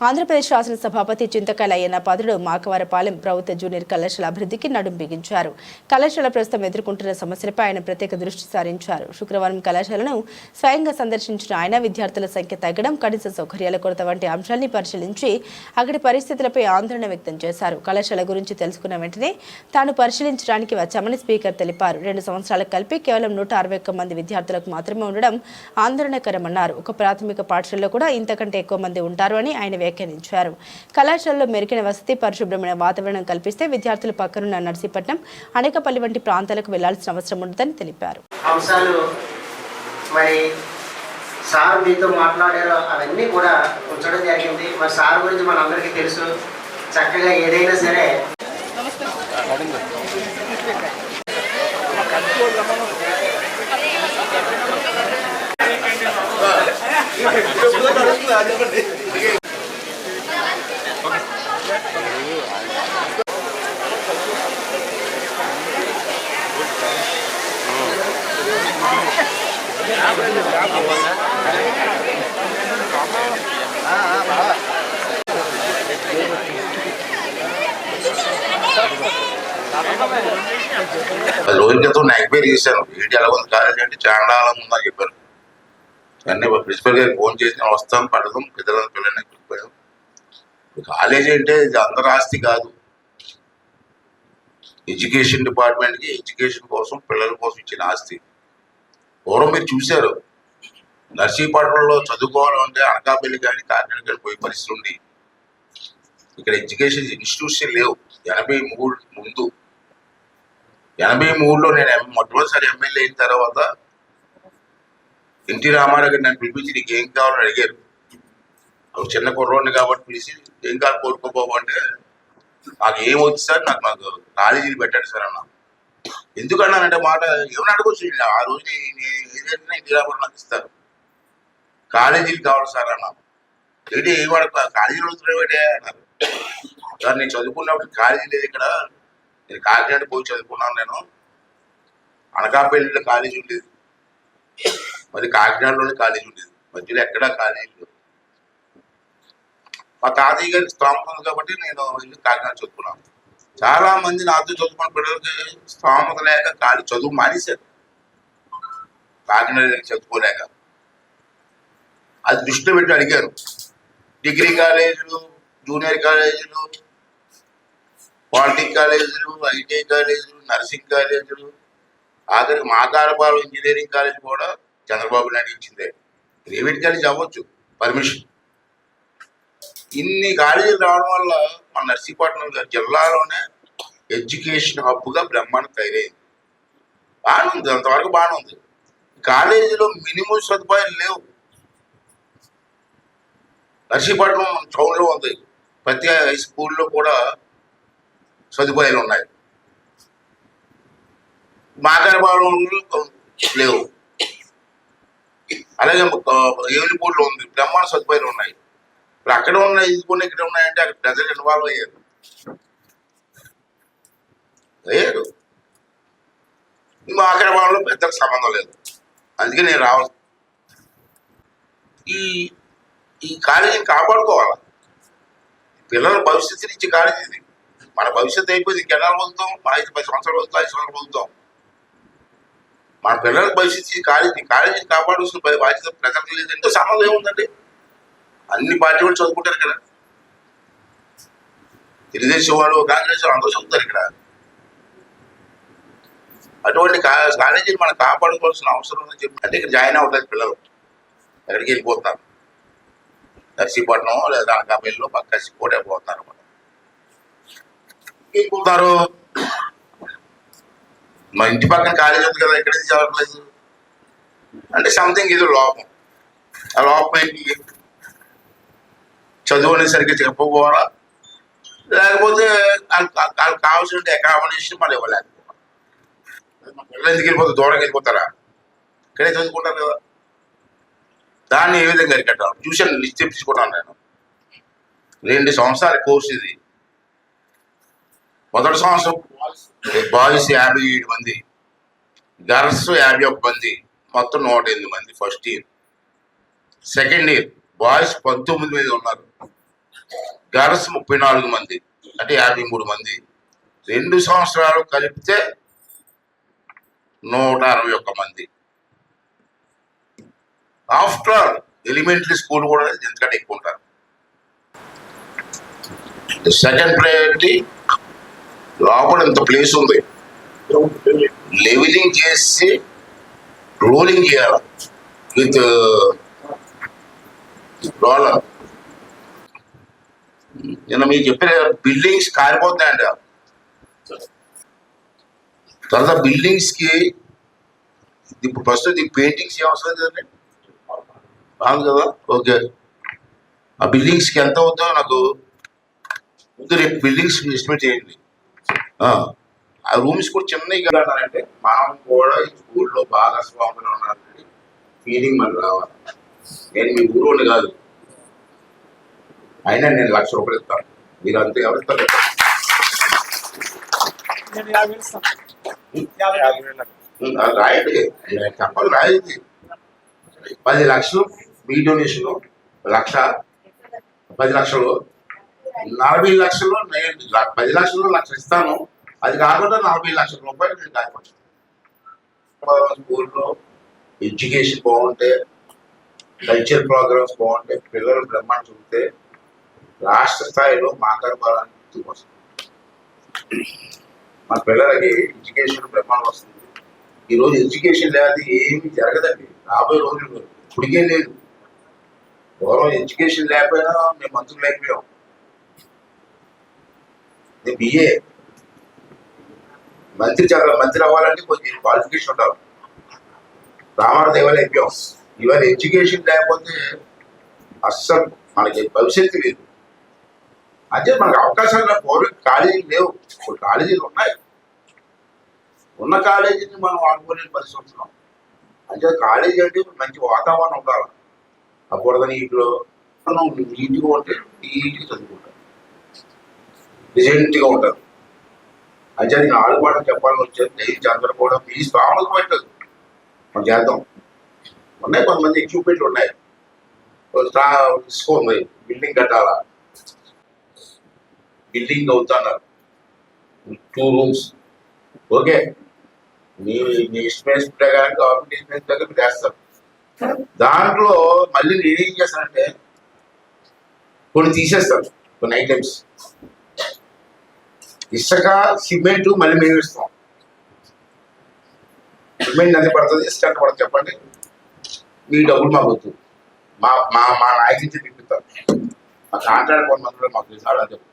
ఆంధ్రప్రదేశ్ శాసనసభాపతి చింతకాయల అయ్యన్న పాత్రుడు మాకవరపాలెం ప్రభుత్వ జూనియర్ కళాశాల అభివృద్ధికి నడుం బిగించారు. కళాశాల ప్రస్తుతం ఎదుర్కొంటున్న సమస్యలపై ఆయన ప్రత్యేక దృష్టి సారించారు. శుక్రవారం కళాశాలను స్వయంగా సందర్శించిన ఆయన విద్యార్థుల సంఖ్య తగ్గడం కనీస సౌకర్యాల కొరత వంటి అంశాల్ని పరిశీలించి అక్కడి పరిస్థితులపై ఆందోళన వ్యక్తం చేశారు. కళాశాల గురించి తెలుసుకున్న వెంటనే తాను పరిశీలించడానికి వచ్చామని స్పీకర్ తెలిపారు. రెండు సంవత్సరాలకు కలిపి కేవలం నూట అరవై ఒక్క మంది విద్యార్థులకు మాత్రమే ఉండడం ఆందోళనకరమన్నారు. ఒక ప్రాథమిక పాఠశాలలో కూడా ఇంతకంటే ఎక్కువ మంది ఉంటారు అని ఆయన వ్యాఖ్యానించారు. కళాశాలలో మెరుగైన వసతి పరిశుభ్రమైన వాతావరణం కల్పిస్తే విద్యార్థులు పక్కనున్న నర్సీపట్నం అనేకపల్లి వంటి ప్రాంతాలకు వెళ్ళాల్సిన అవసరం ఉండదని తెలిపారు. అంశాలు మరి సార్ మీతో మాట్లాడారో అవన్నీ కూడా ఉంచడం జరిగింది. మరి సార్ గురించి మనందరికీ తెలుసు. చక్కగా ఏదైనా సరే పది రోజుల క్రితం నేను ఎంక్వైరీ చేశాను. ఏంటి ఎలా ఉంది కాలేజ్ అంటే చాలా ఉందని చెప్పాను అన్నీ ప్రిన్సిపల్ గారికి ఫోన్ చేసి నేను వస్తాను పడదాం పిల్లలని పిల్లల్ని కాలేజీ అంటే ఇది అందరి ఆస్తి కాదు. ఎడ్యుకేషన్ డిపార్ట్మెంట్కి ఎడ్యుకేషన్ కోసం పిల్లల కోసం ఇచ్చిన ఆస్తి. పూర్వం మీరు చూశారు. నర్సీపట్నంలో చదువుకోవాలంటే అనకాపల్లి కానీ కాకినాడ కానీ పోయే పరిస్థితి ఉంది ఇక్కడ ఎడ్యుకేషన్ ఇన్స్టిట్యూషన్ లేవు. ఎనభై మూడు ముందు. ఎనభై మూడులో నేను మొట్టమొదటిసారి ఎమ్మెల్యే అయిన తర్వాత ఎన్టీ రామారావు గారు నన్ను పిలిపించి నీకు ఏం కావాలని అడిగారు. ఒక చిన్న కుర్రోడిని కాబట్టి పిలిచి ఏం కాదు కోరుకోబాబు అంటే నాకు ఏం సార్ నాకు నాకు కాలేజీలు పెట్టండి సార్ అన్న. ఎందుకన్నానంటే మాట ఏమైనా అడగొచ్చు ఆ రోజు నేను ఏదైనా ఎన్టీ కాబట్టి నాకు ఇస్తారు. కాలేజీలు కావాలి సార్ అన్న. ఏంటి ఏం వాడు కాలేజీలు అడుగుతున్నావు అన్నారు. సార్ నేను చదువుకున్నప్పుడు కాలేజీ లేదు ఇక్కడ. నేను కాకినాడ పోయి చదువుకున్నాను నేను. అనకాపల్లిలో కాలేజీ ఉండేది. మరి కాకినాడలోనే కాలేజీ ఉండేది. మధ్యలో ఎక్కడా కాలేజీ లేదు. మా తాతయ్య గారికి స్తోమత ఉంది కాబట్టి నేను వెళ్ళి కాకినాడ చదువుకున్నాను. చాలా మంది నాతో చదువుకున్న పిల్లలకి స్తోమత లేక కాలి చదువు మానేశారు. కాకినాడ చదువుకోలేక. అది దృష్టిలో పెట్టి అడిగారు. డిగ్రీ కాలేజీలు జూనియర్ కాలేజీలు పాలిటిక్ కాలేజీలు ఐటీఐ కాలేజీలు నర్సింగ్ కాలేజీలు ఆఖరికి మాకారపాలెం ఇంజనీరింగ్ కాలేజ్ కూడా చంద్రబాబు నాయుడు ఇచ్చిందే. ప్రైవేట్ కాలేజ్ అవ్వచ్చు. పర్మిషన్. ఇన్ని కాలేజీలు రావడం వల్ల మన నర్సీపట్నం జిల్లాలోనే ఎడ్యుకేషన్ హబ్గా బ్రహ్మాండం తయారైంది. బాగానే ఉంది అంతవరకు బాగానే ఉంది. కాలేజీలో మినిమం సదుపాయాలు లేవు. నర్సీపట్నం టౌన్లో ఉంది. ప్రతి హై స్కూల్లో కూడా సదుపాయాలు ఉన్నాయి. మాకారపాలెంలో లేవు. అలాగే ఏలిపూడిలో ఉంది. బ్రహ్మాండ సదుపాయాలు ఉన్నాయి. ఇప్పుడు అక్కడ ఉన్న ఇది కొన్ని ఇక్కడ ఉన్నాయంటే అక్కడ ప్రజలు ఇన్వాల్వ్ అయ్యారు. లేదు మా ఆక్రమణలో పెద్దలకు సంబంధం లేదు. అందుకే నేను రావాలి. ఈ ఈ కాలేజీని కాపాడుకోవాలి? పిల్లల భవిష్యత్తు నుంచి కాలేజీ ఇది. మన భవిష్యత్తు అయిపోయింది. ఇంకెన్నాళ్ళు పొందుతాం మా ఐదు పది సంవత్సరాలు పొందుతాం ఐదు సంవత్సరాలు పొందుతాం. మన పిల్లల భవిష్యత్తు కాలేజీ కాలేజీని కాపాడాల్సిన బాధ్యత ప్రజలకు లేదు ఎంతో సంబంధం ఏముందండి? అన్ని పార్టీ వాళ్ళు చదువుకుంటారు ఇక్కడ. తెలుగుదేశం వాళ్ళు కాంగ్రెస్ వాళ్ళు అందరూ చదువుతారు ఇక్కడ. అటువంటి కాలేజీలు కాలేజీని మనం కాపాడుకోవాల్సిన అవసరం ఉందని చెప్పి అంటే ఇక్కడ జాయిన్ అవుతారు పిల్లలు. ఎక్కడికి వెళ్ళిపోతారు. నర్సీపట్నం లేదా అనకాపల్లిలో పక్క కూడా పోతారు వెళ్ళిపోతారు మా ఇంటి పక్కన కాలేజీ ఉంది కదా ఎక్కడ చదవట్లేదు? అంటే సంథింగ్ ఇది లోపం. ఆ లోపం ఏంటి? చదువు సరిగ్గా చెప్పకపోవరా లేకపోతే వాళ్ళకి వాళ్ళకి కావాల్సిన అకామిడేషన్ మళ్ళీ ఇవ్వలేకపోవడం మా పిల్లలు ఎందుకు వెళ్ళిపోతారు దూరంగా వెళ్ళిపోతారా? ఇక్కడే చదువుకుంటారు కదా. దాన్ని ఏ విధంగా అరికట్టాను ట్యూషన్ లిస్ట్ తెప్పించుకున్నాను నేను. రెండు సంవత్సరాల కోర్సు ఇది. మొదటి సంవత్సరం బాయ్స్ యాభై ఏడు మంది గర్ల్స్ యాభై ఒక్క మంది మొత్తం నూట ఎనిమిది మంది first year second year boys పంతొమ్మిది మంది ఉన్నారు. గర్ల్స్ ముప్పై నాలుగు మంది అంటే యాభై మూడు మంది. రెండు సంవత్సరాలు కలిపితే నూట అరవై ఒక్క మంది. ఆఫ్టర్ ఎలిమెంటరీ స్కూల్ కూడా ఎందుకంటే ఎక్కువ ఉంటారు. సెకండ్ ప్రయారిటీ లోపల ఇంత ప్లేస్ ఉంది. లెవెలింగ్ చేసి రోలింగ్ చేయాలి. విత్ రోలర్ uh, నిన్న మీకు చెప్పిన బిల్డింగ్స్ కారిపోతున్నాయండి తర్వాత బిల్డింగ్స్కి ఇప్పుడు ఫస్ట్ దీనికి పెయింటింగ్స్ ఏం అవసరం లేదండి? బాగుంది కదా? ఓకే. ఆ బిల్డింగ్స్కి ఎంత అవుతుందో నాకు ముందు రేపు బిల్డింగ్స్ ఎస్టిమేట్ చేయండి. ఆ, రూమ్స్ కూడా చిన్నవి అంటే మనం కూడా ఈ స్కూల్లో బాగా స్వాములు ఉన్నారండి. ఫీలింగ్ మనకు రావాలి. నేను మీ ఊరు కాదు. అయినా నేను లక్ష రూపాయలు ఇస్తాను. మీరు అంతే ఎవరు ఇస్తారు? రాయండి. చెప్పాలి రాయండి. పది లక్షలు మీ డొనేషన్ లక్ష పది లక్షలు. నలభై లక్షలు నేను పది లక్షలు లక్ష ఇస్తాను. అది కాకుండా నలభై లక్షల రూపాయలు నేను దాచిపెట్టాను స్కూల్లో ఎడ్యుకేషన్ బాగుంటే కల్చర్ ప్రోగ్రామ్స్ బాగుంటే పిల్లలు బ్రహ్మాండ చూస్తే రాష్ట్ర స్థాయిలో మాట్లాడబాలని గుర్తుకొస్తుంది మా పిల్లలకి ఎడ్యుకేషన్ ప్రమాణం వస్తుంది. ఈ రోజు ఎడ్యుకేషన్ లేదు ఏమీ జరగదండి. రాబోయే రోజులు ఇప్పటికే లేదు. పూర్వం ఎడ్యుకేషన్ లేకపోయినా మేము మంత్రులు అయిపోయాం బిఏ మంత్రి చదవ మంత్రి అవ్వాలంటే కొంచెం క్వాలిఫికేషన్ ఉండాలి. రామాదేవాలు అయిపోయాం. ఇవాళ ఎడ్యుకేషన్ లేకపోతే అస్సలు మనకి భవిష్యత్తు లేదు. అదే మనకు అవకాశాలు పౌరులకు కాలేజీలు లేవు. ఇప్పుడు కాలేజీలు ఉన్నాయి. ఉన్న కాలేజీని మనం వాడుకోలేని పరిస్థితి ఉంటున్నాం అంటే కాలేజీ అంటే మంచి వాతావరణం ఉండాలి. ఆ బురద నీటిలో మనం నీట్గా ఉంటే నీట్గా చదువుకుంటాం. డిజైన్గా ఉంటారు అంటే నేను ఆడుకోవడం చెప్పాలని వచ్చేది నేను కూడా మీ స్థామలకు పెట్టదు. మనం చేద్దాం. ఉన్నాయి కొంతమంది ఎక్విప్మెంట్లు ఉన్నాయి. తీసుకోండి బిల్డింగ్ కట్టాలా? బిల్డింగ్ అవుతున్నారు టూ రూమ్స్ ఓకే. మీ మీ ఎస్టిమేషన్ ప్రకారం గవర్నమెంట్ ఎస్టిమేషన్ ప్రకారం మీరు వేస్తారు దాంట్లో మళ్ళీ నేను ఏం చేస్తానంటే కొన్ని తీసేస్తాను కొన్ని ఐటమ్స్ ఇసుక సిమెంట్ మళ్ళీ మేము ఇస్తాం. సిమెంట్ అది పడుతుంది ఇసుక ఎంత పడుతుంది చెప్పండి. మీ డబ్బులు మాకు వద్దు. మా మా మా నాయకులు తిప్పిస్తారు మా కాంట్రాక్ట్ కొంతమంది మాకు చెప్పు